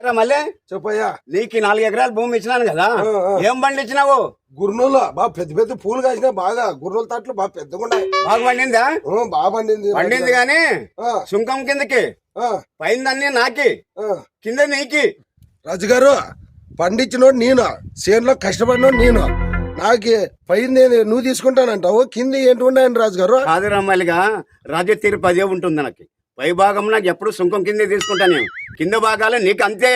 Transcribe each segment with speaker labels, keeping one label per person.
Speaker 1: మళ్ళీ.
Speaker 2: చెప్పయ్యా.
Speaker 1: నీకు నాలుగు ఎకరాల భూమి ఇచ్చినాను కదా. ఏం బండి ఇచ్చినావు?
Speaker 2: గుర్నూలు. బాగా పెద్ద పెద్ద పూలు కాసినా బాగా. గుర్నూల తట్లు బాగా పెద్దగా ఉన్నాయి
Speaker 1: బాగా పండిందా?
Speaker 2: బాగా పండింది.
Speaker 1: పండింది గాని సుంకం కిందకి. పైందన్నీ నాకి. కింద నీకి.
Speaker 2: రాజుగారు పండించినోడు నేను. చేనులో కష్టపడినోడు నేను. నాకు పైన నువ్వు తీసుకుంటానంటావు. కింద ఏంటి ఉన్నాయని రాజుగారు?
Speaker 1: కాదు రమ్మాలిగా రాజు తీరు పదే ఉంటుంది నాకు పై భాగం నాకు ఎప్పుడు సుంకం కిందే తీసుకుంటాను నేను. కింద భాగాలు నీకు అంతే.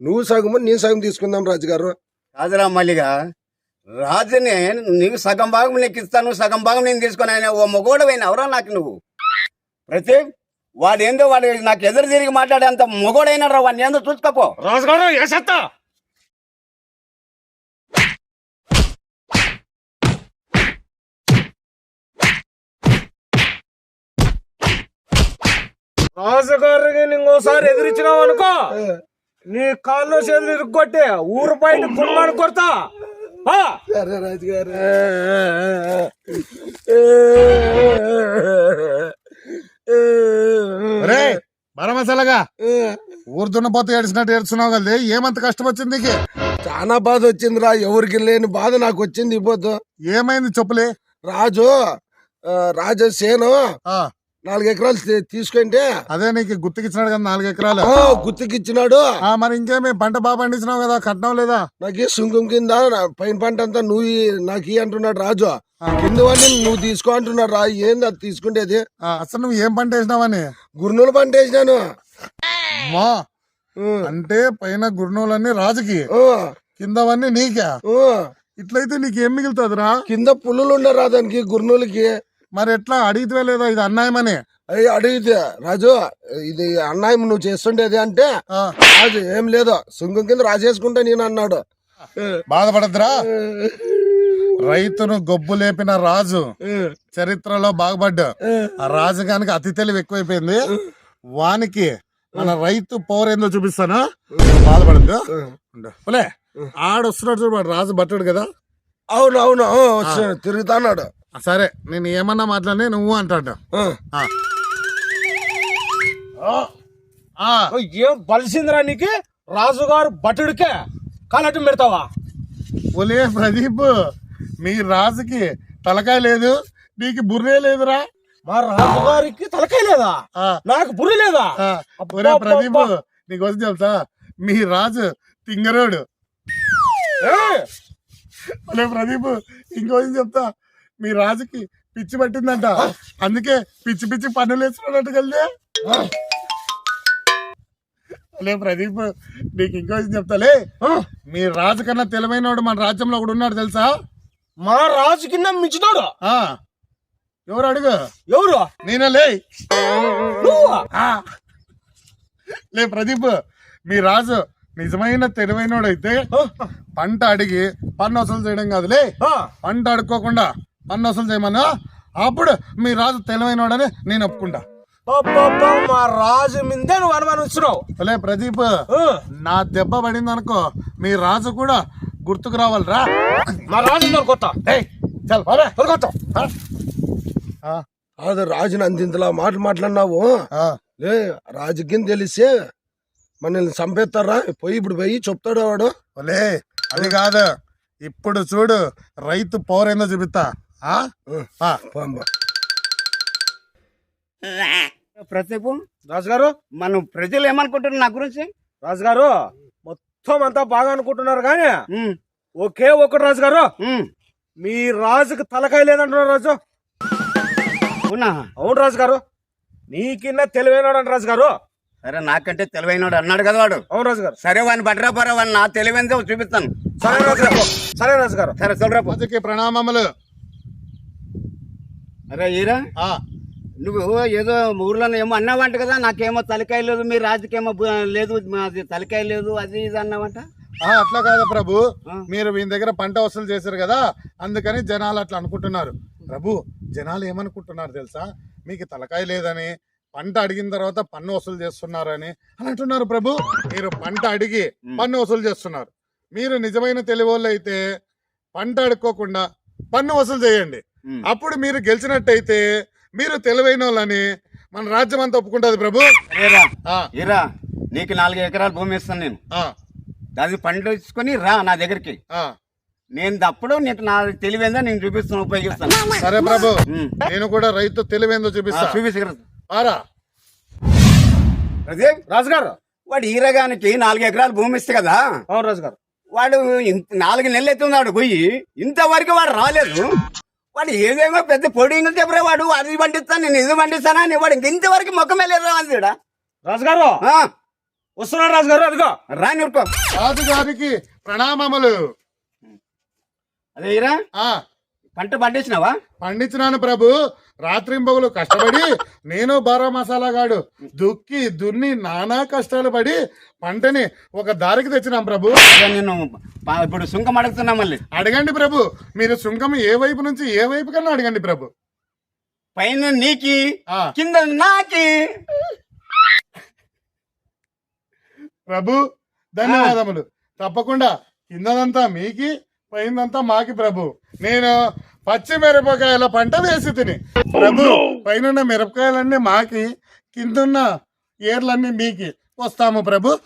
Speaker 2: నువ్వు సగము నేను సగం తీసుకుందాం రాజుగారు.
Speaker 1: కాదు రమ్మాలిగా రాజుని నీకు సగం భాగం నీకు ఇస్తాను సగం భాగం నేను తీసుకుని ఆయన ఓ మొగోడవైన ఎవరో నాకు నువ్వు? ప్రతి వాడు ఏందో వాడు నాకు ఎదురు తిరిగి మాట్లాడే అంత మొగోడైన రా వాడిని ఏందో చూసుకోపో.
Speaker 3: రాజుగారు రాజుగారికి ఇంకోసారి ఎదిరించినావు అనుకో నీ కాళ్ళు చేతులు ఇరుక్కొట్టి ఊరు బయట కుమ్మాను కొడతా ఆ!
Speaker 2: సరే రాజుగారు
Speaker 4: రే బర మసాలాగా ఊరుతున్న పోతే ఏడ్చినట్టు ఏడ్చున్నావు కదా ఏమంత కష్టం వచ్చింది నీకు
Speaker 2: చాలా బాధ వచ్చిందిరా ఎవరికి లేని బాధ నాకు వచ్చింది ఇవ్వద్దు
Speaker 4: ఏమైంది చెప్పులే
Speaker 2: రాజు రాజు సేను నాలుగు ఎకరాలు తీసుకుంటే
Speaker 4: అదే నీకు గుర్తుకిచ్చినాడు కదా నాలుగు ఎకరాలు.
Speaker 2: గుర్తుకిచ్చినాడు.
Speaker 4: ఆ మరి ఇంకేమి పంట బాగా పండించినావు కదా కట్నం లేదా?
Speaker 2: నాకు ఈ సుంకం కింద పైన పంట అంతా నువ్వు నాకు ఈ అంటున్నాడు రాజు.
Speaker 4: ఆ.
Speaker 2: కింద వాడిని నువ్వు తీసుకో అంటున్నాడు రా ఏంది అది తీసుకుంటేది
Speaker 4: అసలు నువ్వు ఏం పంట వేసినావని
Speaker 2: గుర్నూలు పంట వేసినాను.
Speaker 4: మా అంటే పైన గుర్నూలన్నీ రాజుకి. కిందవన్నీ నీకే. ఇట్లయితే నీకేం మిగులుతుందిరా?
Speaker 2: కింద పుల్లులు ఉండరా దానికి గుర్నూలుకి?
Speaker 4: మరి ఎట్లా? అడిగితే లేదా ఇది అన్యాయమని?
Speaker 2: అయ్యి అడిగితే. రాజు ఇది అన్యాయం నువ్వు చేస్తుండేది అంటే రాజు ఏం లేదు. సుంకం కింద రాసేసుకుంటా నేను అన్నాడు.
Speaker 4: బాధపడద్దురా? రైతును గొబ్బు లేపిన రాజు చరిత్రలో బాగుపడ్డా ఆ. రాజుగానికి అతి తెలివి ఎక్కువైపోయింది. వానికి మన రైతు పవర్ ఏందో చూపిస్తాను? బాధపడద్దు. పులే. ఆడొస్తున్నాడు చూడు రాజు బట్టడు కదా?
Speaker 2: అవును అవును. తిరుగుతాన్నాడు.
Speaker 4: సరే నేను ఏమన్నా మాట్లాడి నువ్వు అంటాడు.
Speaker 3: ఏం బలిసిందిరా నీకు? రాజుగారు బట్టుడికే కాలటం పెడతావా
Speaker 4: ఒలే ప్రదీప్ మీ రాజుకి తలకాయ లేదు నీకు బుర్రే లేదురా?
Speaker 3: మా రాజుగారికి తలకాయ లేదా? నాకు బుర్రి లేదా?
Speaker 4: ఒరే ప్రదీప్ నీకు వచ్చి చెప్తా మీ రాజు తింగరోడు! ఒలే ప్రదీప్ ఇంకో విషయం చెప్తా మీ రాజుకి పిచ్చి పట్టిందంట. అందుకే పిచ్చి పిచ్చి పన్నులు వేసుకున్నట్టు కలిదే ఒలే ప్రదీప్ నీకు ఇంకో విషయం చెప్తాలే మీ రాజు కన్నా తెలివైనవాడు మన రాజ్యంలో ఒకడు ఉన్నాడు తెలుసా?
Speaker 3: మా రాజు కింద మించుతాడు?
Speaker 4: ఆ. ఎవరు అడుగు?
Speaker 3: ఎవరు?
Speaker 4: నేనే లే. లే ప్రదీప్ మీ రాజు నిజమైన తెలివైనోడు అయితే పంట అడిగి పన్ను వసూలు చేయడం కాదులే పంట అడుక్కోకుండా పన్ను వసూలు చేయమన్నా? అప్పుడు మీ రాజు తెలివైనోడని నేను ఒప్పుకుంటా.
Speaker 3: మా రాజు మిందే నువ్వు అనుమానిస్తున్నావు.
Speaker 4: లే ప్రదీప్ నా దెబ్బ పడింది అనుకో మీ రాజు కూడా గుర్తుకు రావాలిరా.
Speaker 3: మా రాజు దొరకొత్తా
Speaker 4: చల్
Speaker 2: రాజుని అంతింతలా మాటలు మాట్లాడినావు? లే రాజుకి తెలిస్తే మనల్ని చంపేస్తారా? పోయి ఇప్పుడు పోయి చెప్తాడు వాడు.
Speaker 4: ఒలే అది కాదు. ఇప్పుడు చూడు రైతు పవర్ ఏందో చూపిస్తా. ఆ? ఆ.
Speaker 2: పాంబా.
Speaker 1: ప్రదీప్
Speaker 3: రాజుగారు?
Speaker 1: మనం ప్రజలు ఏమనుకుంటున్నారు నా గురించి?
Speaker 3: రాజుగారు మొత్తం అంతా బాగా అనుకుంటున్నారు కానీ ఒకే ఒక్కటి రాజుగారు.
Speaker 1: ఉమ్,
Speaker 3: మీ రాజుకి తలకాయ లేదంటున్నారు రాజు.
Speaker 1: అవునా?
Speaker 3: అవును రాజుగారు. నీకిన్న తెలివైనడు రాజుగారు.
Speaker 1: సరే నాకంటే తెలివైనవాడు అన్నాడు కదా వాడు.
Speaker 3: అవును రాజుగారు.
Speaker 1: సరే వాడిని బట్రా పరా వాడిని నా తెలివైందో చూపిస్తాను.
Speaker 3: సరే రాజుగారు సరే రాజుగారు.
Speaker 1: సరే చూడరా
Speaker 4: ప్రణామములు.
Speaker 1: అరే ఈరా? నువ్వు ఏదో ఊర్లో ఏమో అన్నావంట కదా నాకేమో తలకాయ లేదు మీ రాజుకేమో బు- లేదు మాది తలకాయ లేదు అది ఇది అన్నావంట?
Speaker 4: అట్లా కాదు ప్రభు. మీరు మీ దగ్గర పంట వసూలు చేశారు కదా అందుకని జనాలు అట్లా అనుకుంటున్నారు. ప్రభు జనాలు ఏమనుకుంటున్నారు తెలుసా? మీకు తలకాయ లేదని పంట అడిగిన తర్వాత పన్ను వసూలు చేస్తున్నారని అని అంటున్నారు ప్రభు. మీరు పంట అడిగి పన్ను వసూలు చేస్తున్నారు. మీరు నిజమైన తెలివోళ్ళు అయితే పంట అడుక్కోకుండా పన్ను వసూలు చేయండి. అప్పుడు మీరు గెలిచినట్టయితే మీరు తెలివైన వాళ్ళని మన రాజ్యం అంతా ఒప్పుకుంటుంది ప్రభు.
Speaker 1: ఈరా నీకు నాలుగు ఎకరాల భూమి ఇస్తాను నేను.
Speaker 4: ఆ,
Speaker 1: దాన్ని పండించుకొని రా నా దగ్గరికి.
Speaker 4: ఆ.
Speaker 1: నేను తప్పుడు నీకు నా తెలివేందో నేను చూపిస్తాను ఉపయోగిస్తాను.
Speaker 4: సరే ప్రభు. నేను కూడా రైతు తెలివేందో
Speaker 1: ఆ,
Speaker 4: చూపిస్తా.
Speaker 1: చూపించగలరు
Speaker 4: ఆరా
Speaker 1: ప్రదీప్
Speaker 3: రాజుగారు
Speaker 1: వాడు ఈరగానికి నాలుగు ఎకరాల భూమి ఇస్తే కదా?
Speaker 3: అవును రాజుగారు.
Speaker 1: వాడు నాలుగు నెలలు ఎత్తున్నాడు పోయి ఇంతవరకు వాడు రాలేదు. వాడు ఏదేమో పెద్ద పొడింగులు చెప్పరా వాడు? అది పండిస్తాను నేను ఇది పండిస్తానా అని వాడు ఇంక ఇంతవరకు ముఖమే లేదు అంతేడా
Speaker 3: రాజుగారు! వస్తున్నాడు రాజుగారు అదిగో.
Speaker 1: రాని ఊరుకో
Speaker 4: రాజు గారికి ప్రణామములు.
Speaker 1: అదే ఈరా
Speaker 4: ఆ.
Speaker 1: పంట పండించినావా?
Speaker 4: పండించినాను ప్రభు. రాత్రింబగులు కష్టపడి నేను బారా మసాలా గాడు దుక్కి దున్ని నానా కష్టాలు పడి పంటని ఒక దారికి తెచ్చినాం ప్రభు.
Speaker 1: నేను ప- ఇప్పుడు సుంకం అడుగుతున్నా మళ్ళీ.
Speaker 4: అడగండి ప్రభు. మీరు సుంకం ఏ వైపు నుంచి ఏ వైపు కన్నా అడగండి ప్రభు.
Speaker 1: పైన నీకి
Speaker 4: ఆ.
Speaker 1: కింద నాకి.
Speaker 4: ప్రభు ధన్యవాదములు. తప్పకుండా కిందదంతా మీకి పైనంతా మాకి ప్రభు. నేను పచ్చి మిరపకాయల పంట వేసి తిని. ప్రభు పైన మిరపకాయలన్నీ మాకి కిందున్న ఏర్లన్నీ మీకి. వస్తాము ప్రభు.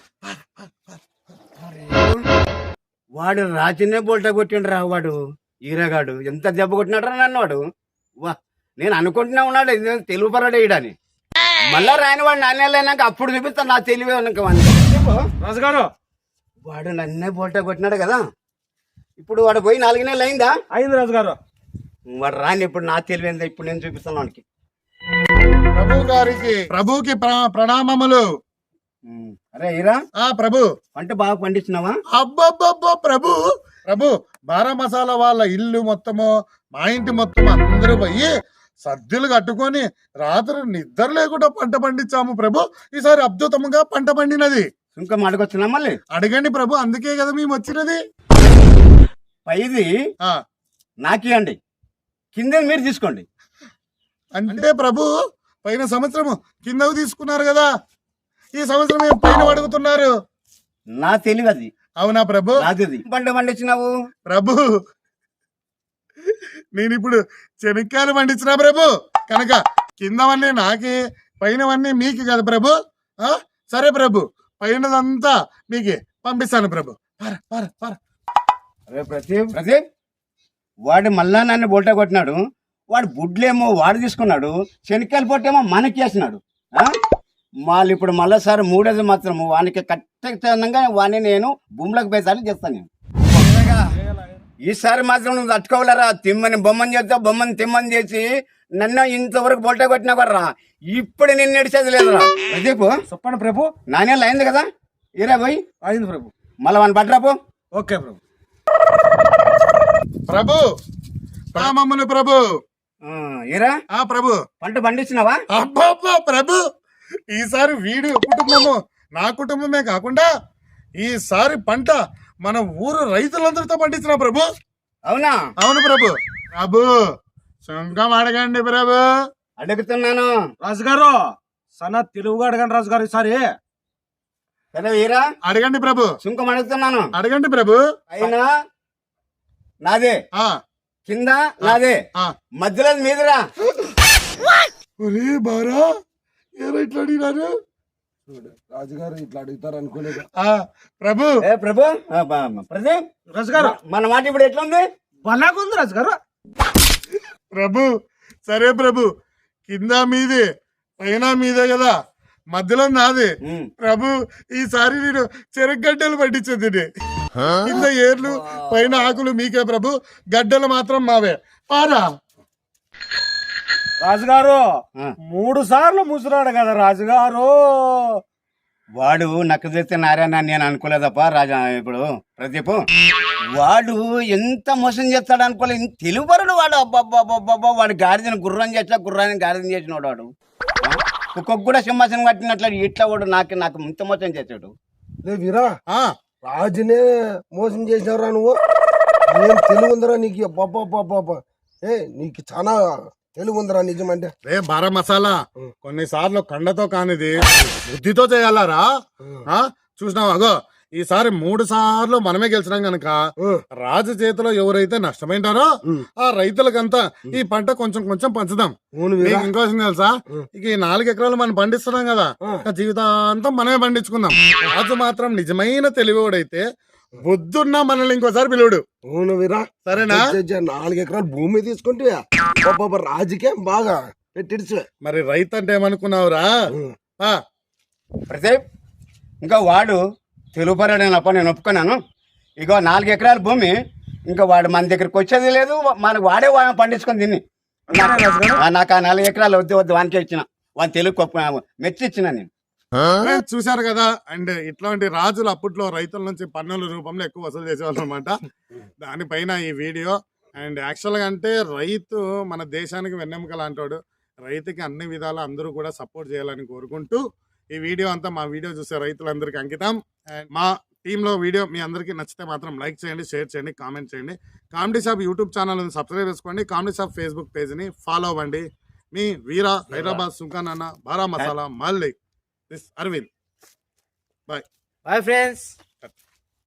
Speaker 1: వాడు రాజునే బోల్టా కొట్టిండు రా వాడు ఈరగాడు. ఎంత దెబ్బ కొట్టినాడు రా నన్ను వాడు? వా నేను అనుకుంటున్నా ఉన్నాడు తెలుగు పరాడు వేయడని మళ్ళా రాని వాడు నాణ్యాలైనాక అప్పుడు చూపిస్తాను నా తెలివే.
Speaker 3: రాజుగారు.
Speaker 1: వాడు నన్నే బోల్టా కొట్టినాడు కదా. ఇప్పుడు వాడు పోయి నాలుగు నెలలు అయిందా?
Speaker 3: అయింది రాజుగారు
Speaker 1: వాడు రాని ఇప్పుడు నా తెలివేందా ఇప్పుడు నేను చూపిస్తాను వాడికి
Speaker 4: ప్రభు గారికి ప్రభుకి ప్ర- ప్రణామములు.
Speaker 1: ఉమ్. అరే ఈరా
Speaker 4: ఆ ప్రభు.
Speaker 1: పంట బాగా పండించినావా
Speaker 4: అబ్బబ్బబ్బో ప్రభు. ప్రభు బారా మసాలా వాళ్ళ ఇల్లు మొత్తము మా ఇంటి మొత్తం అందరూ పోయి సద్దులు కట్టుకొని రాత్రి నిద్ర లేకుండా పంట పండించాము ప్రభు. ఈసారి అద్భుతంగా పంట పండినది.
Speaker 1: సుంకం అడగొచ్చినా మళ్ళీ?
Speaker 4: అడగండి ప్రభు. అందుకే కదా మేము వచ్చినది.
Speaker 1: పైది
Speaker 4: ఆ.
Speaker 1: నాకియండి కింద మీరు తీసుకోండి.
Speaker 4: అంటే ప్రభు పైన సంవత్సరం కిందకు తీసుకున్నారు కదా. ఈ సంవత్సరం ఏం పైన అడుగుతున్నారు
Speaker 1: నా తెలివి అది.
Speaker 4: అవునా ప్రభు?
Speaker 1: నాది పంట పండించినావు?
Speaker 4: ప్రభు నేను ఇప్పుడు చెనక్కాయలు పండించిన ప్రభు. కనుక కిందవన్నీ నాకి పైనవన్నీ మీకు కదా ప్రభు. ఆ? సరే ప్రభు పైనదంతా మీకు. పంపిస్తాను ప్రభు. పర, పర, పర.
Speaker 1: అరే ప్రదీప్. ప్రదీప్. వాడు మళ్ళా నన్ను బొల్టా కొట్టినాడు. వాడు బుడ్లేమో వాడు తీసుకున్నాడు. శనక్కాయల పొట్టేమో మనకి వేసినాడు? వాళ్ళు ఇప్పుడు మళ్ళీసారి మూడోది మాత్రం వానికి ఖచ్చితంగా వాడిని నేను భూమిలోకి పోయేసారి చేస్తాను నేను. ఈసారి మాత్రం నువ్వు తట్టుకోవాలరా. తిమ్మని బొమ్మని చేస్తా బొమ్మని తిమ్మని చేసి నన్ను ఇంతవరకు బొల్టా కొట్టినా రా. ఇప్పుడు నేను నడిచేది లేదురా. ప్రదీప్.
Speaker 3: చెప్పండి ప్రభు.
Speaker 1: నాణ్యాలు అయింది కదా. ఇరా పోయి.
Speaker 3: అయింది ప్రభు.
Speaker 1: మళ్ళీ వాడిని పట్టరాపో
Speaker 3: ఓకే ప్రభు.
Speaker 4: ప్రభు. రామమ్మను ప్రభు.
Speaker 1: ఆ, ఇరా
Speaker 4: ఆ ప్రభు.
Speaker 1: పంట పండించినావా
Speaker 4: అబ్బబ్బా ప్రభు. ఈసారి వీడి కుటుంబము నా కుటుంబమే కాకుండా ఈసారి పంట మన ఊరు రైతులందరితో పండించిన ప్రభు.
Speaker 1: అవునా?
Speaker 4: అవును ప్రభు. ప్రభు సుంకం అడగండి ప్రభు.
Speaker 1: అడుగుతున్నాను.
Speaker 3: రాజుగారు సన్న తెలుగుగా అడగండి రాజుగారు ఈసారి.
Speaker 4: అడగండి ప్రభు.
Speaker 1: సుంకం అడుగుతున్నాను.
Speaker 4: అడగండి ప్రభు.
Speaker 1: అయినా నాదే.
Speaker 4: ఆ.
Speaker 1: కింద నాదే.
Speaker 4: ఆ.
Speaker 1: మధ్యలో మీదిరా.
Speaker 2: ఒరే బారా ఏరా ఇట్లా అడిగినారు? చూడు రాజుగారు ఇట్లా అడుగుతారు అనుకోలేదు.
Speaker 4: ఆ ప్రభు.
Speaker 1: ఏ ప్రభు? ప్రదీప్
Speaker 3: రాజుగారు.
Speaker 1: మన మాట ఇప్పుడు ఎట్లుంది?
Speaker 3: బలాగుంది రాజుగారు.
Speaker 4: ప్రభు సరే ప్రభు. కింద మీదే పైన మీదే కదా. మధ్యలో నాది. ప్రభు ఈసారి నేను చెరగడ్డలు పట్టించింది కింద ఏర్లు పైన ఆకులు మీకే ప్రభు గడ్డలు మాత్రం మావే. పారా.
Speaker 3: రాజుగారు. మూడు సార్లు ముసురాడు కదా రాజుగారు.
Speaker 1: వాడు నక్క తెస్తే నారాయణ అని నేను అనుకోలేదప్ప రాజా ఇప్పుడు ప్రదీప్. వాడు ఎంత మోసం చేస్తాడు అనుకోలేదు ఇంత తెలుపరుడు వాడు. అబ్బాబ్బాబ్బా వాడు గాడిదని గుర్రం చేస్తా గుర్రాన్ని గాడిదని చేసినాడు వాడు. ఆ? కుక్కకు కూడా సింహాసనం కట్టినట్లు ఇట్లా వాడు నాకు నాకు ఇంత మోసం చేశాడు.
Speaker 2: లే వీరా
Speaker 4: ఆ.
Speaker 2: రాజునే మోసం చేసినవరా నువ్వు? ఏం తెలుగు ఉందిరా నీకు? అబ్బబ్బబ్బబ్బబ్బ. ఏ నీకు చాలా తెలుగు ఉందిరా నిజమంటే
Speaker 4: రే బారా మసాలా కొన్నిసార్లు కండతో కానిది బుద్ధితో చేయాలరా? చూసినావా? అగో ఈసారి మూడు సార్లు మనమే గెలిచినాం గనక. రాజు చేతిలో ఎవరైతే నష్టమైంటారో. ఆ రైతులకంతా ఈ పంట కొంచెం కొంచెం పంచుదాం. ఇంకోసం తెలుసా. ఇక ఈ నాలుగు ఎకరాలు మనం పండిస్తున్నాం కదా జీవితాంతం మనమే పండించుకుందాం. రాజు మాత్రం నిజమైన తెలివివాడైతే బుద్ధున్నా మనల్ని ఇంకోసారి పిలువుడు.
Speaker 2: అవును వీరా.
Speaker 4: సరేనా?
Speaker 2: నాలుగు ఎకరాలు భూమి తీసుకుంటే రాజకీయం బాగా పెట్టిడుచు
Speaker 4: మరి రైతు అంటే ఏమనుకున్నావురా ఆ,
Speaker 1: ప్రదీప్ ఇంకా వాడు తెలుపరాడనప్ప నేను ఒప్పుకున్నాను. ఇగో నాలుగు ఎకరాల భూమి ఇంకా వాడు మన దగ్గరికి వచ్చేది లేదు మనకు వాడే పండించుకొని తిని. నాకు ఆ నాలుగు ఎకరాలు వద్దు వద్దు వానికే ఇచ్చిన. వాని తెలుగు గొప్ప- మెచ్చి ఇచ్చిన నేను.
Speaker 4: చూశారు కదా అండ్ ఇట్లాంటి రాజులు అప్పట్లో రైతుల నుంచి పన్నుల రూపంలో ఎక్కువ వసూలు చేసేవాళ్ళు అనమాట దానిపైన ఈ వీడియో అండ్ యాక్చువల్గా అంటే రైతు మన దేశానికి వెన్నెముక లాంటాడు. రైతుకి అన్ని విధాలు అందరూ కూడా సపోర్ట్ చేయాలని కోరుకుంటూ ఈ వీడియో అంతా మా వీడియో చూసే రైతులందరికీ అంకితం. అండ్ మా టీంలో వీడియో మీ అందరికీ నచ్చితే మాత్రం లైక్ చేయండి షేర్ చేయండి కామెంట్ చేయండి. Comedy shop YouTube channel subscribe చేసుకోండి. కామెడీ షాప్ ఫేస్బుక్ పేజ్ని ఫాలో అవ్వండి. మీ వీరా హైదరాబాద్ సుల్తాన్ అన్న బారా మసాలా మల్లిక్ దిస్ అరవింద్
Speaker 3: బాయ్ ఫ్రెండ్స్